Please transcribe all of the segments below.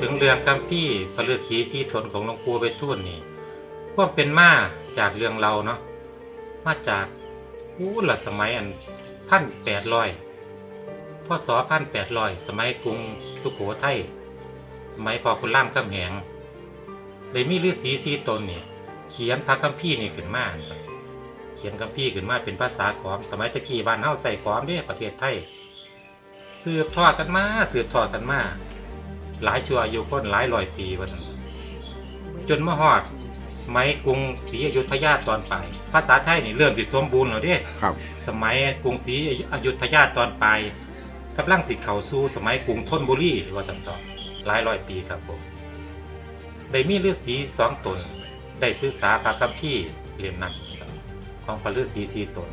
ถึงเรื่องคัมภีร์พระฤาษีสีทนของหลวงปู่ไปทุ่นนี่ความเป็นมาจากเรื่องเราเนาะมาจากอู้ละสมัยอันพันแปดร้อยพศพันแปดร้อยสมัยกรุงสุโขทัยสมัยพอคุณล่ามคำแหงได้มีฤาษีสีตนนี่เขียนพระคัมภีร์นี่ขึ้นมาเขียนคัมภีร์ขึ้นมาเป็นภาษาขอม สมัยตะกี้บ้านเฮาใส่ขอมเด้ประเทศไทยสืบทอดกันมาสืบทอดกันมา หลายชั่วอายุคนหลายร้อยปีว่าซั่นจนมาฮอดสมัยกรุงศรีอยุธยาตอนปลายภาษาไทยนี่เริ่มสิสมบูรณ์แล้วเด้ ครับ สมัยกรุงศรีอยุธยาตอนปลายกำลังสิเข้าสู่สมัยกรุงธนบุรีว่าซั่นต่อหลายร้อยปีครับผมได้มีฤาษีสองตน ได้ศึกษาพระคัมภีร์เล่มนั้นครับของพระฤาษีสี่ตน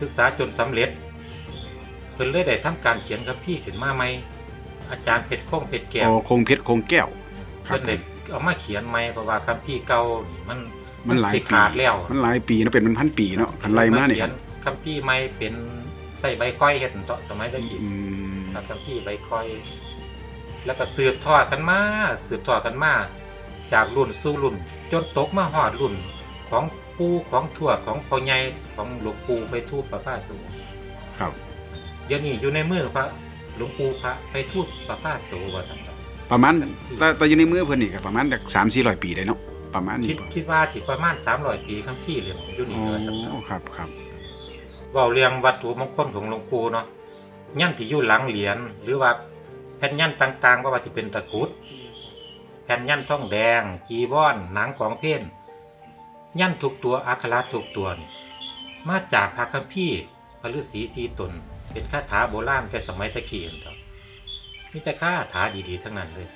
ศึกษาจนสำเร็จเพิ่นเลยได้ทำการเขียนคัมภีร์ขึ้นมาใหม่ อาจารย์เพชรคงเพชรแก้วโอ้คงเพชรคงแก้วครับเพิ่นได้เอามาเขียนใหม่เพราะว่าคัมภีร์เก่านี่มันมันหลายสิปีขาดแล้วมันหลายปีเนาะเป็นมันพันปีเนาะคันไล่มาเนี่ยเขีคยรันบคัมภีร์ใหม่เป็นใส่ใบค่อยเฮ็ดต่อสมัยตะกี้ อืมครับคัมภีร์ใบค่อย แล้วก็สืบทอดกันมาสืบทอดกันมาจากรุ่นสู่รุ่น จนตกมาฮอดรุ่น ของปู่ของทวดของพ่อใหญ่ของหลวงปู่ไปทูตประพาสูครับ เดี๋ยวนี้อยู่ในมือพระ หลวงปู่พระไปทูตประพาสูว่าซั่นครับประมาณแต่แต่อยู่ในมือเพิ่นนี่ก็ประมาณจากสามสี่ร้อยปีได้เนาะประมาณคินี้ดคิดว่าสิประมาณ300ปีคัมภีร์เรื่องของอยู่นี่อ๋อว่าซั่นครับครับครับเว้าเรื่องวัตถุมงคลของหลวงปู่เนาะยันที่อยู่หลังเหรียญหรือว่าแผ่นยันต่างๆบ่ว่าสิเป็นตะกรุด แผ่นยันทองแดง จีวรหนังของเพนยันทุกตัวอักขระทุกตัวนี่มาจากพระคัมภีร์พระฤาษีสีตน เป็นคาถาโบราณแต่สมัยตะกี้นั่นครับมีแต่คาถาดีๆทั้งนั้นเลย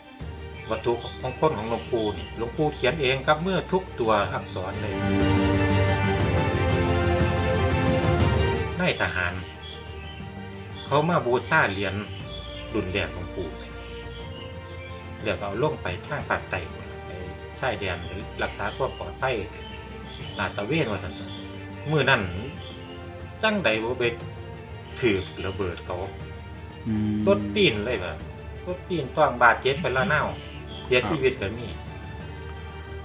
วัตถุมงคลของหลวงปู่นี่หลวงปู่เขียนเองครับเมื่อทุกตัวอักษรเลยนายทหาร เขามาบูชาเหรียญรุ่นแรกของปู่เดี๋ยวเอาล่งไปทางภาคใต้ไปชายแดนหรือรักษาความปลอดภัยลาดตะเวนว่าซั่นตัวมื่อนั้นตั้งใดบ่ไป ถือระเบิดเขาอืมรถปีนเลยแบบรถปีนต้องบาดเจ็บไปละเน่าเสียชีวิตก็มี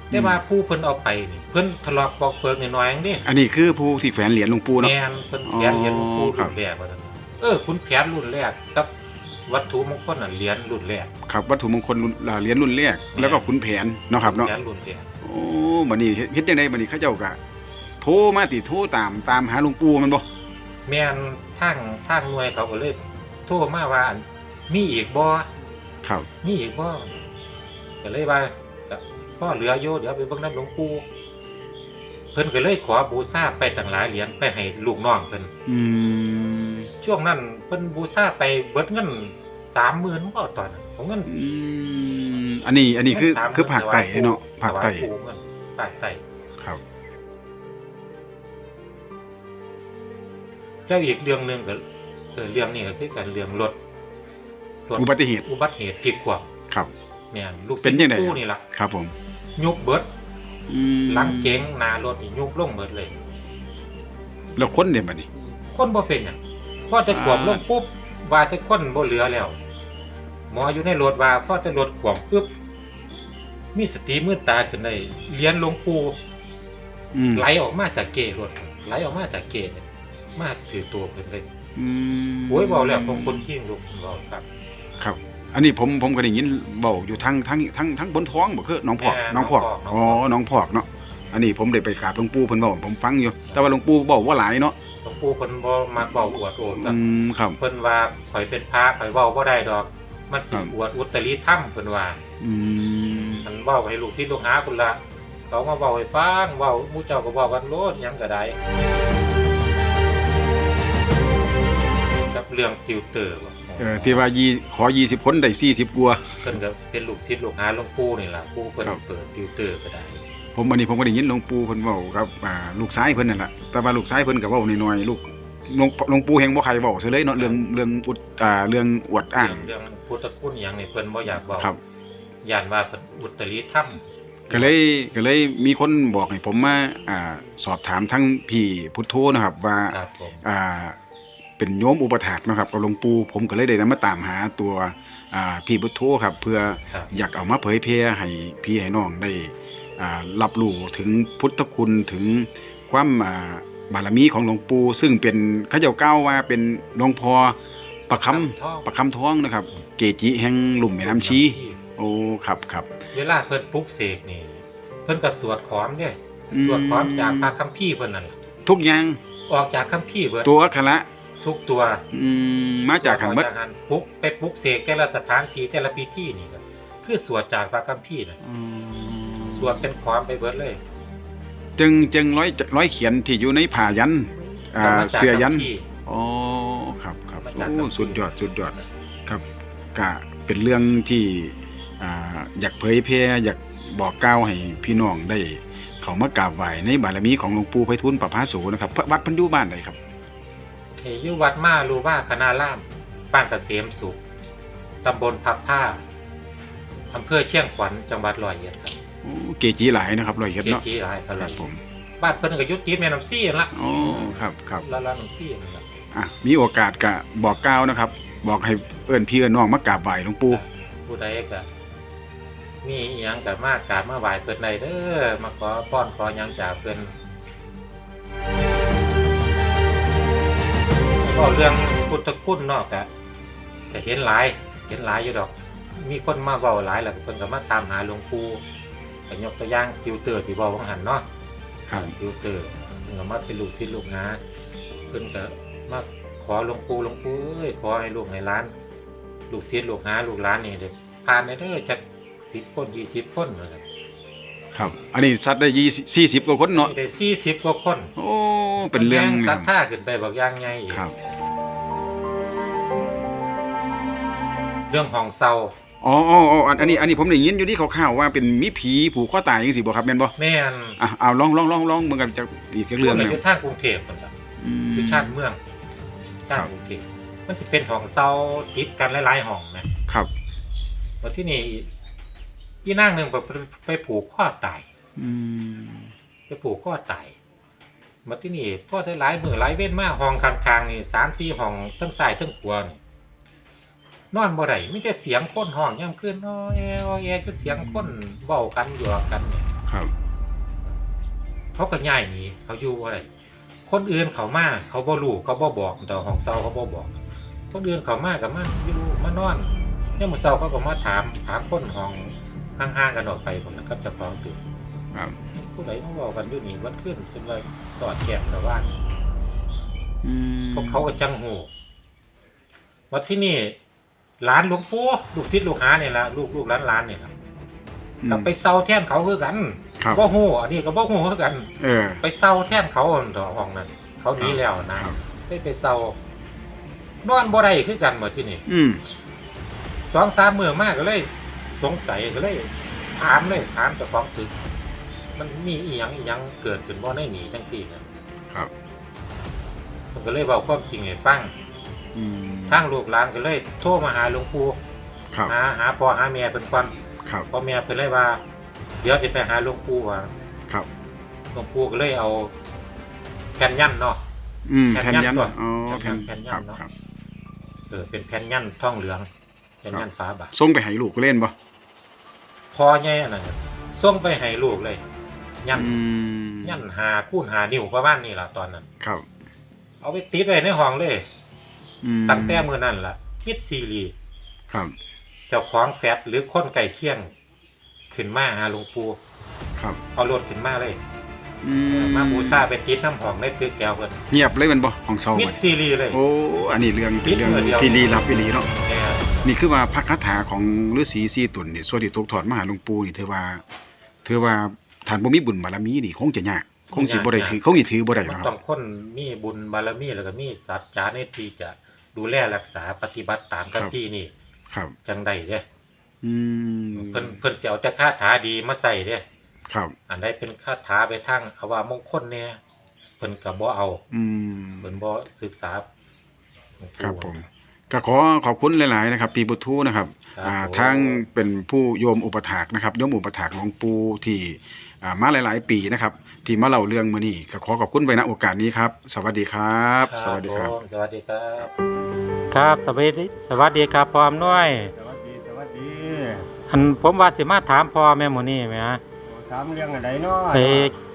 ได้ว่าผู้เพิ่นเอาไปนี่เพิ่นทะเลาะบอกเพิกน้อยๆจังนี้อันนี้คือผู้ที่แฝนเหรียญหลวงปู่เนาะ แม่นเพิ่นแผนเหรียญหลวงปู่อ๋อครัรุ่บ นแรกว่าซั่นเออคุณแผนรุ่นแรกกับวัตถุมงคลน่ะเหรียญรุ่นแรก ครับวัตถุมงคลรุ่นอ่าเหรียญรุ่นแรกแล้วก็ขุนแผนเนาะครับเนาะแผนรุ่นแรกโอ้บัดนี้เฮ็ดเฮ็ดจังไดบัดนี้เขาเจ้าก็โทรมาติโทรตามตามหาหลวงปู่แมันบ่ แม่น ทางทางหน่วยเขาก็เลยโทรมาว่าอันมีอีกบ่ครับมีอีกบ่ก็เลยว่าก็พ่อเหลืออยู่เดี๋ยวไปเบิ่งน้ำหลวงปู่เพิ่นก็เลยขอบูชาไปตั้งหลายเหรียญไปให้ลูกน้องเพิ่นอืมช่วงนั้นเพิ่นบูชาไปเบิดเงิน30,000บ่ตอนนั้นของเงิน อืมอันนี้อันนี้คือเงิน30,000คือภาคใต้เนาะภาคใต้ถวย แล้วอีกเรื่องหนึงก็เออเรื่องนี้ก็คือการเรื่องรถรถอุบัติเหตุอุบัติเหตุพลิกคว่ำครับแม่นลูกเป็นจังไดปู่นี่ล่ะครับผมยุบเบิดอืมหลังเก๋งหน้ารถนี่ยุบลงเบิดเลย แล้วคนเด่นบัดนี้ คนบ่เป็นหยังพอจะขวมลงปุ๊บว่าจะคนบ่เหลือแล้ว หมออยู่ในรถว่าพอจะรถขวมปุ๊บมีสติมืดตาขึ้นได้เลียนหลวงปู่อืมไหลออกมาจากเกรถไหลออกมาจากเกศ มาถือตัวเพิ่นเลยอืมโอ้ยเว้าแล้วผมคนขี้งลูกเว้าครับ ครับ อันนี้ผมผมก็ได้ยินเบาอยู่ทั้งทั้งทั้งทั้งบนท้องบ่คือน้องพอกแม่น้องพอกน้องพอก อ๋อน้องพอกเนาะอันนี้ผมได้ไปกราบหลวงปู่เพิ่นเว้าผมฟังอยู่ แต่ว่าหลวงปู่เว้าว่าหลายเนาะหลวงปู่เพิ่นบ่มักเว้าอวดโอดกันอืมครับ เพิ่นว่าข่อยเป็นพระข่อยเว้าบ่ได้ดอก มันสิครับ อวดอุตริธรรมเพิ่นว่าอืมมันเว้าให้ลูกศิษย์ลูกหาพุ่นละเขามาเว้าให้ฟังเว้าหมู่เจ้าก็เว้ากันโลดหยังก็ได้ กับเรื่องติวเตอร์บ่เออที่ว่ายีขอ20คนได้40กว่าเพิ่นก็เป็นลูกศิษย์ลูกหาหลวงปู่นี่ล่ะปู่เพิ่นครับ เปิดติวเตอร์ก็ได้ ผมอันนี้ผมก็ได้ยินหลวงปู่เพิ่นเว้ากับอ่าลูกชายเพิ่นนั่นแหละแต่ว่าลูกชายเพิ่นก็เว้าน้อยๆลูกหลวงหลวงปู่แห่งบ่ใครเว้าซะเลยเนาะเรื่องเรื่องอุดอ่าเรื่องอวดอ้าง เรื่องพุทธคุณหยังนี่เพิ่นบ่อยากเว้าครับ ย่านว่าเพิ่นอุตริธรรมก็เลยก็เลยมีคนบอกให้ผมมาอ่าสอบถามทั้งพี่พุทโธนะครับว่า ครับผม อ่า เป็นโยมอุปถากนะครับกับหลวงปู่ผมก็เลยได้นำมาตามหาตัวอ่าพี่พุทโธครับ เพื่อครับ อยากเอามาเผยแพร่ให้พี่ให้น้องได้อ่ารับรู้ถึงพุทธคุณถึงความอ่าบารมีของหลวงปู่ซึ่งเป็นเขาเจ้าเก้าวว่าเป็นหลวงพ่อประคำท่องประคำท้องนะครับ เกจิแห่งลุ่มแม่น้ำชีโอ้ครับครับ เวลาเพิ่นปลุกเสกนี่ เพิ่นก็สวดขอมเด้อืม สวดขอมจากพระคัมภีร์เพิ่นนั่นล่ะทุกอย่างออกจากคัมภีร์เบิดตัวอักขระ ทุกตัวอืมมาจากหันสวเบิดดออหันปลุกไปปลุกเสกแต่ละสถานที่แต่ละพิธีนี่ก็คือสวดจากพระคัมภีร์น่ะอืมสวดเป็นขอมไปเบิดเลย จึงจึงร้อยร้อยเขียนที่อยู่ในผ่ายันอ่าก็มาจากเสื้อยันคัมภีร์อ๋อครับครับมาจากโอ้คัมภีร์สุดยอดสุดยอดครับกะเป็นเรื่องที่อ่าอยากเผยแพร่อยากบอกกล่าวให้พี่น้องได้ เขามากราบไหว้ในบารมีของหลวงปู่ไพฑูรย์ประภาโสนะครับวัดเพันอยุบ้านใดครับเอ่ออยู่วัดมารูว่าคณาล่าม บ้านเกษมสุขตำบลพับผ้าอำเภอเชียงขวัญจังหวัดร้อยเอ็ดครับโอ้เกจิหลายนะครับร้อยเอ็ดเกเนาะจิหลายครับครับผมบ้านเพิ่นก็อยุติดแม่น้ำซี่นั่นละอ๋อครับครับละละน้ำซี่นั่นละอะมีโอกาสกะบอกกล่าวนะครับ บอกให้เอิ้นพี่เอิ้นน้องมากราบไหว้หลวงปู่ผู้ใดก็มีอหยังก็มากราบมาไหว้เพิ่นได้เด้อมาขอป้อนขอหยังจากเพิ่น ก็เรื่องพุทธคุณเนาะก็ก็เห็นหลายเห็นหลายอยู่ดอก มีคนมาเว้าหลายแล้วก็เพิ่นก็มาตามหาหลวงปู่ก็ยกตัวอย่างติวเตอร์ที่เว้าว่าหันเนาะครับติวเตอร์เพิ่นก็มาเป็นลูกศิษย์ลูกหาเพิ่นก็มาขอหลวงปู่หลวงปู่เอ้ยขอให้ลูกให้หลาน ลูกศิษย์ลูกหาลูกหลานนี่เด้ผ่านได้เด้อจัก10คน20คนว่าซั่น ครับ อันนี้สัตว์ได้ยี่สี่สิบกว่าคนเนาะ ได้40กว่าคน โอ้ เป็นเรื่องแศรัทธาขึ้นไปบอกอย่างใหญ่อีกครับ เรื่องของเซาอ๋ออ๋ออ๋ออันอันนี้ อันนี้ผมได้ยินอยู่ที่ข่าวๆว่าเป็นมีผีผูกข้อตายจังซี่บ่ครับแม่นบ่แม่นอะเอาลองลองลองลองเบิ่งกันจากอีกจักเรื่องหพวนึกงอยู่ทางกรุงเทพนั่นล่ะอืมคือชาติเมืองชาติกรุงเทพมันสิเป็นของเซาติดกันหลายๆห้องนะครับว่าที่นี่ อีนางหนึงไปไปไปผูกข้อตายอืมไปผูกข้อตายมาที่นี่พ่อได้หลายมือหลายเว้นมาห้องข้างๆนี่สามสี่ห้องทั้งซ้ายทั้งขวานี่นอนบ่ได้มีแต่เสียงคนห้องย่ำขึ้นอ้อแออ้อแอคือเสียงคนเบ้ากันหยอกกันเนี่ยครับเขาก็ย้ายหนีเขาอยู่บ่ได้คนอื่นเขามาเขาบ่รู้เขาบ่บอกแต่ห้องเซาเขาบ่บอกคนอื่นเขามากับมาอยู่มานอนเนี่ยามมื้อเช้าเขาก็มาถามถามคนห้อง ห่างๆกันออกไปผมนะครับเจ้าของตึกครับผู้ใดมาบอกกันอยู่นี่วัดขึ้นเป็นไรตอดแกมสว่านอืมพวกเขาก็จังหูวัดที่นี่หลานหลวงปู่ลูกศิษย์ลูกหาเนี่ยละลูกลูกหลานหลานเนี่ยละอืมกลับไปเซาแท่นเขาคือกันครับบ่ฮู้อันนี้ก็บ่ฮู้คือกันเออ ไปเซาแท่นเขาอันต่อห้องนั้นเขาหนีแล้วนะครับได้ไปเซานอนบ่ได้คือกันหมดที่นี่อืมสองสามมื้อมากก็เลย สงสัยก็เลยถามเลยถามเจ้าของตึก มันมีอีหยังอีหยังเกิดขึ้นบ่ในหนีจังซี่นะครับผมก็เลยบอกความจริงให้ฟังอืมทางลูกหลานก็เลย โทรมาหาหลวงปู่ครับหาหาพ่อหาแม่เพิ่นก่อนครับพ่อแม่เพิ่นเลยว่า เดี๋ยวสิไปหาหลวงปู่ว่าครับหลวงปู่ก็เลยเอาแผ่นยันเนาะ อืมแผ่แผ่นนยัยันนก่อนอ๋อแผ่นแผ่นยัคนรับเนาะ ครับ เออเป็นแผ่นยันทองเหลืองแผ่นยันฟ้าบาทส่งไปให้ลูกเล่นบ่พ อใหญ่อันนั้นส่งไปให้ลูกเลย ยันอืมยันหาคูณหานิ้วประมาณนี้ล่ะตอนนั้น ครับเอาไปติดไว้ในห้องเลย อืมตั้งแต่มื้อนั้นล่ะคิดซีรีส์ครับเจ้าของแฟดหรือคนไก่เคียง ขึ้นมาหาหลวงปู่ครับเอารถขึ้นมาเลยอืมมาบูชาไปติดน้ำหอมในตึกแก้วเพิ่นเงียบเลยแมันบ่ของเซามิดบัดซีรีส์เลย โอ้อันนี้เรื่องเป็นเรื่องนิดเดียว ที่ลี้ลับอีหลีเนาะแม่ นี่คือว่าพระคาถาของฤาษีสี่ตนนี่ส่วนที่ตกทอดมาหาหลวงปู่นี่ถือว่าถือว่าท่านบ่มีบุญบารมีนี่คงจะยากคงสิบ่ได้ถือคงสิถือบ่ได้มันเนาะคต้รัอบ งคนมีบุญบารมีแล้วก็มีสัจจาในที่จะดูแลรักษาปฏิบัติตามกันที่นี่ครับ จังใดเด้อืมเพิ่นเพิ่นสิเอาแต่คาถาดีมาใส่เด้ครับ อันใดเป็นคาถาไปทางอวามงคลเนี่ยเพิ่นก็บ่เอาอืมเพิ่นบ่ศึกษาครับผม ก็ขอขอบคุณหลาย ๆ นะครับปีบุตรูนะครับครับอ่าผม ทั้งเป็นผู้โยมอุปถากนะครับโยมอุปถากหลวงปู่ที่อ่ามาหลาย ๆ ปีนะครับ ที่มาเล่าเรื่องมื้อนี้ก็ขอขอบคุณไปณโอกาสนี้ครับ สวัสดีครับ สวัสดีครับ ผมสวัสดีครับ ครับสวัสดีสวัสดีครับพร้อมด้วยสวัสดีสวัสดีอันผมว่าสิมาถามพ่อแม่หมูนี่ไหมฮะถามเรื่องอะไรเนาะไป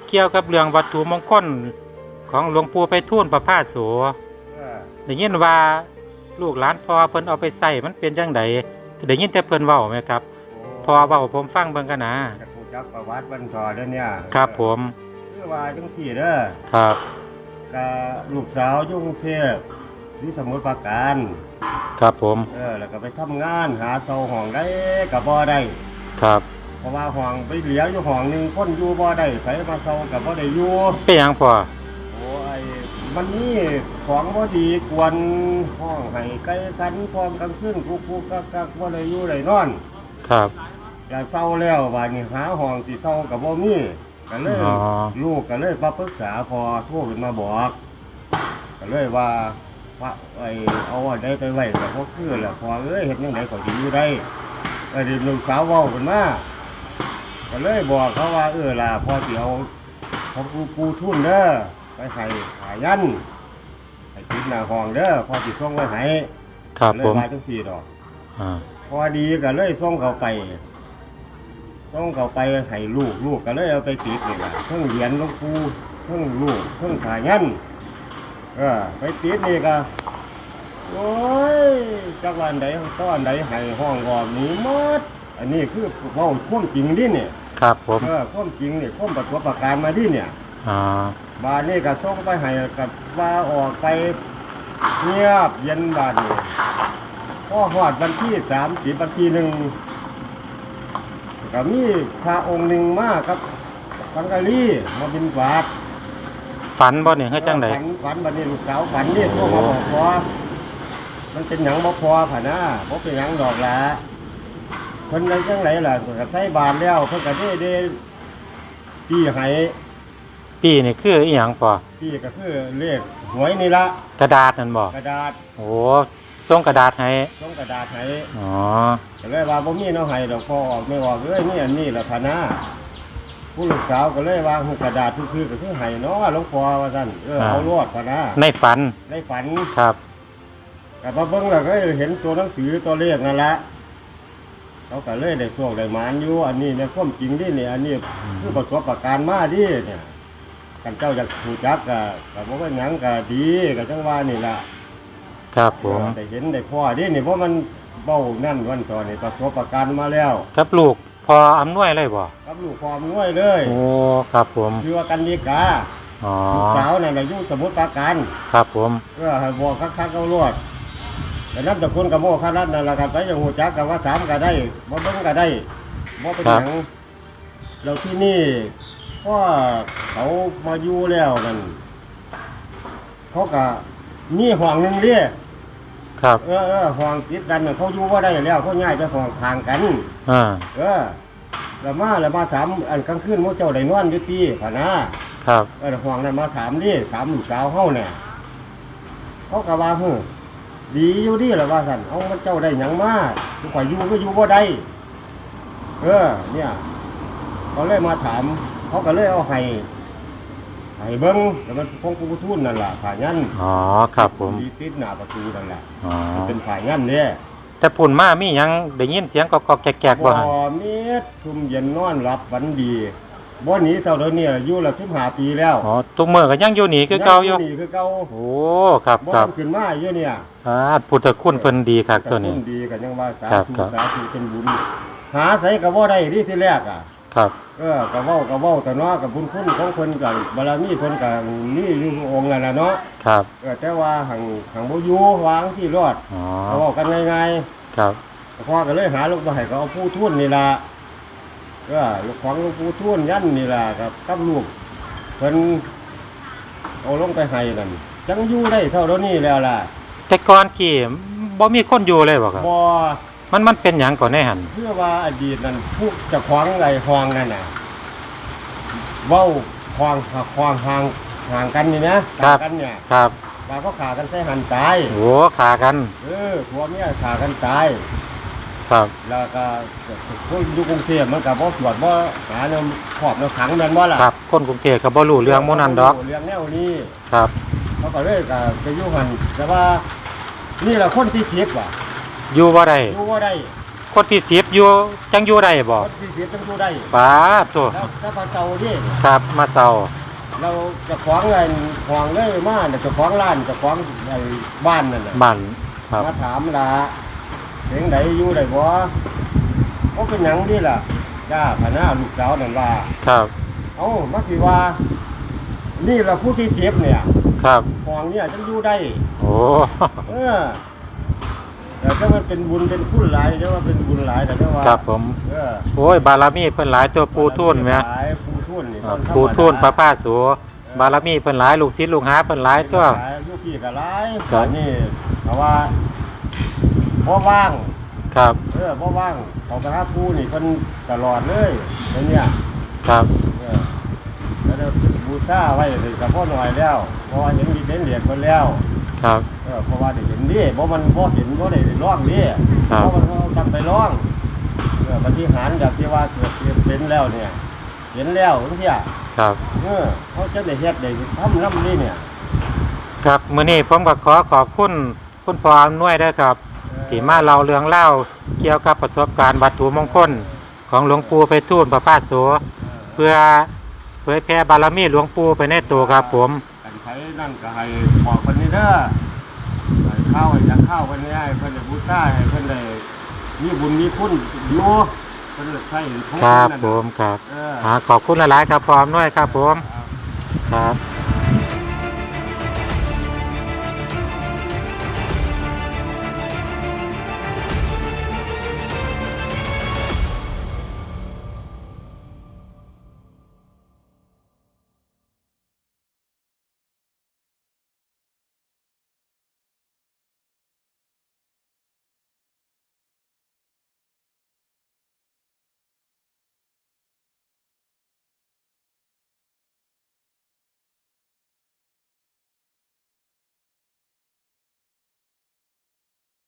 เกี่ยวกับเรื่องวัตถุมงคลของหลวงปู่ไปทูลประพาสโสเออได้ยินว่า ลูกหลานพ่อเพิ่นเอาไปใส่มันเป็นจังไดได้ยินแต่เพิ่นเว้าไหมครับพ่อเว้าผมฟังเบิ่งกันนะจะรู้จักประวัติบรรทอเด้อเนี่ยครับผมคือว่าจังที่เด้อครับกับลูกสาวอยุ่กรุงเทพที่สมุทรปราการครับผม เออแล้วก็ไปทำงานหาเซาห้องได้ก็บ่ได้ครับเพราะว่าห้องไปเหลียวอยู่ห้องหนึงคนอยู่บ่ได้ไผมาเซาก็บ่ได้อยู่เป็นหยังพ่อโอ้ย มันนี่ของบ่ดีกวนห้องให้ไกลกันพร้อมกลางคืนกุกๆกักๆบ่ได้อยู่ได้นอนครับอยากเศร้าแล้วว่านี่หาห้องที่เศร้ากับบ่มีก็เลยอ๋อ ลูกก็เลยมาปรึกษาพอโทรขึ้นมาบอกก็เลยว่าพระไอ้เอาอันใดไปไว้ก็บ่คือแหละพอเอ้ยเฮ็ดจังไดก็สิอยู่ได้ไอ้ดิลูกสาวเว้าขึ้นมาก็เลยบอกเขาว่าเออล่ะพอสิเอาของกูปูทุนเด้อ ไปให้หายันให้ติดหน้าห้องเด้อพอสิส่งไว้ให้ครับเลผยมว่าจังซี่ดอก อ่าพอดีก็เลยส่งเขาไปส่งเขาไปให้ลูกลูกก็เลยเอาไปติดนี่แหละเพิ่งเหรียญหลวงปู่เพิ่งลูกเพิ่งขายันเออไปติดนี่ก็โอ้ยจักวันใดต้อนใดให้ห้องวอมนี้หมดอันนี้คือเว่าความจริงดิเนี่ย ครับผมเออความจริงเนี่ยความประตัวประการมาดิเนี่ย อ่า บานนี่ก็ส่งไปให้กับว่าออกไปเงียบเย็นบานนี่พอหอดวันที่สามสิบวันที่หนึ่งก็มีพระองค์หนึ่งมาครับสังกะลีมาบินบาตฝันบ่เนี่ยเฮ็ดจังไดฝันฝันบันนี้ลูกสาวฝันนี่พวกมาบอกพอมันเป็นหยังบ่พอผ่ะนะบ่เป็นหยังดอกละเพิ่นได้จังไหนล่ะก็ใช้บาทแล้วเพิ่นก็ได้ได้ปีให้ ปีนี่คืออีหยังพ่อปีก็คือเลขหวยนี่ละกระดาษนั่นบ่กระดาษโอ้ส่งกระดาษให้ต้องกระดาษให้อ๋อก็เลยว่าบ่มีเนาะให้ดอกพอออกไม่ออกเอ้ยนี่อันนี้ล่ะพะนะผู้ลูกสาวก็เลยว่าหูกระดาษคือๆก็คือให้เนาะหลวงพ่อว่าซั่นเออเอารอดพะนะในฝันในฝันครับก็มาเบิ่งแล้วก็เห็นตัวหนังสือตัวเลขนั่นละเขาก็เลยได้โชคได้หมานอยู่อันนี้เนี่ยความจริงดิเนี่ยอันนี้คือประสบการณ์มาดิเนี่ย กันเจ้าอยากถูกจักก็ก็บ่ว่าหยังก็ดีก็จังว่านี่ล่ะครับผม ได้เห็นได้พ่อดินี่เพราะมันเบ้านั่นวันตอนนี่ประสบการณ์มาแล้วครับลูกพออำนวยเลยบ่กับลูกความน้วยเลยโอ้ครับผมชื่อว่ากันดีกาอ๋อลูกสาวนั่นน่ะอยู่สมุทรปราการครับผมเพื่อให้บอกคักๆเอารวดแต่นับตะคุณกับโมคารัตนั่นแหละกันไปอย่างหูจักกับว่าถามก็ได้บ่เบิ่งก็ได้บ่เป็นหยังเราที่นี่ พ่อเขามาอยู่แล้วนั่นเขาก็มีห้องหนึงเด้ครับ เออเออห้องติดกันน่ะเขาอยู่บ่ได้แล้วเขาย้ายไปห้องข้างกัน อ่า เออแล้วมาแล้วมาถามอันกลางคืนหมู่เจ้าได้นอนอยู่ตีพะนะครับ เออห้องนั้นมาถามดิถามลูกสาวเฮาเนี่ยเขาก็ว่าฮึดีอยู่ดิล่ะว่าซั่นเอามันเจ้าได้หยังมาทุกข่อยอยู่ก็อยู่บ่ได้เออ เนี่ยเขาเลยมาถาม เขาก็เลยเอาให้ให้เบิ่งแล้วมันคงกูทุนนั่นล่ะผ่ายันอ๋อครับผมดีติดหน้าประตูนั่นล่ะอ๋อ มันเป็นผ่ายันเด้แต่ปุ่นมามีหยังได้ยินเสียงกอกๆแกกๆบ่บ่ฮะมีซุ่มเย็นนอนหลับฝันดีบ่หนีเท่าเดิมเนี่ยอยู่ละ15ปีแล้วอ๋อทุกมื้อก็ยังอยู่นี่คือเก่าอยู่นี่คือเก่าโอ้ครับบ่ครับขึ้นมาอยู่เนี่ยอ่าพุทธคุณเพิ่นดีคักตัวนี้ แต่คุณดีก็ยังว่าสาครับธุครับ สาธุเป็นบุญ หาใส่ก็บ่ได้ที่ที่แรกอะ ครับ เออก็เว้าก็เว้าแต่เนาะกับบุญคุณของเพิ่นก็บารมีเพิ่นก็นี่อยู่องค์นั่นน่ะเนาะครับ เออแต่ว่าหังหังบ่อยู่วางที่รอดอ๋อก็เว้ากันง่ายครับ ๆพ่อก็เลยหาลูกมาให้ก็เอาผู้ทุนนี่ล่ะเออลูกของหลวงปู่ทุนยันนี่ล่ะกับกับลูกเพิ่นเอาลงไปให้นั่นจังอยู่ได้เท่าเดี๋ยวนี้แล้วล่ะ แต่ก่อนกี่บ่มีคนอยู่เลยบ่ครับ บ่ มันมันเป็นหยังก่อนในหันเพื่อว่าอดีตนั้นผู้เจะคว้าของไรคลองนั่นน่ะเว้าคลองคลองห่างห่างกันนี่นะต่างกันเนี่ยครับว่าเขาขากันใส่หันตายโอ้ขากันเออผัวเมียขากันตาย ครับแล้วก็พวกอยู่กรุงเทพมันก็บ่ตรวจบ่หาแนวขอบแนวขังแม่นบ่ล่ะครับคนกรุงเทพก็บ่รู้เรื่องหมู่นั้นดอกเรื่องแนวนี้ครับ เขาก็เลยก็ไปอยู่หันแต่ว่านี่แหละคนที่เสียบว่ะ อยู่บ่ได้อยู่บ่ได้คนที่สิบอยู่จังอยู่ได้บ่คนที่เสียบต้องอยู่ได้ป้าดโตัวแล้วถ้าพระเจ้านี่ ครับมาเซาเราจะขวางเงินขวางเลยมาเนี่ยจะขวางร้านจะขวางไอ้บ้านนั่นน่ะบ้านครับ มาถามล่ะเสียงใดอยู่ได้บ่ก็เป็นหยังดีล่ะย่าพะนาลูกสาวนั่นว่า ครับเอ้ามาสิว่า นี่ล่ะผู้ที่เจ็บเนี่ยครับห้องเนี่ยจังอยู่ได้ โอ้ เออ แต่ถ้ามันเป็นบุญเป็นคุณหลายจะว่าเป็นบุญหลายแต่ถ้าว่าครับผม เออโอ้ยบารมีเพิ่นหลายตัวปูทุ่นแหมหลายปูทุ่นนี่ครับคนธรรมดาปูทุ่นพระพาสูบารมีเพิ่นหลายลูกศิษย์ลูกหาเพิ่นหลายตัว หลายลูกพี่ก็หลายครับอันนี่เพราะว่าบ่ว่าง ครับ เออบ่ว่างเขาไปหาปูนี่เพิ่นตลอดเลยเดี๋ยวเนี่ยครับ เออแล้วเดี๋ยวบูชาไว้เลยกับพ่อหน่อยแล้วเพราะว่าเห็นมีเป็นเหรียญเพิ่นแล้ว ครับ เออเพราะว่าได้เห็นดิบ่มันบ่เห็นบ่ได้ร้องดิครับเพราะมันบ่ต้องไปร้องเออปฏิหารแบบที่ว่าเกิดเป็นแล้วเนี่ย เห็นแล้วจังซี่ครับ เออเขาจะได้เฮ็ดได้ทำนำนี่เนี่ย ครับมื้อนี้ผมก็ขอขอบคุณคุณพ่ออำนวยด้วยครับ ที่มาเล่าเรื่องเล่าวเกี่ยวกับประสบการณ์วัตถุมงคล ของหลวงปู่ไปทูลพระพาโส เพื่อเผยแผ่บารมีหลวงปู่ไปในตัวครับผม กันไผนั่นก็ให้บอกเพิ่นนี่ เด้อให้ข้าวให้จักข้าวเพิ่นนี่ให้เพิ่นได้บูชาให้เพิ่นได้มีบุญมีคุณอยู่เพิ่นได้ใช้ของครับเพิ่นนั่นผน่ะ มครับเอออ่าขอบคุณหลายๆครับพร้อมด้วยครับผมครับครับ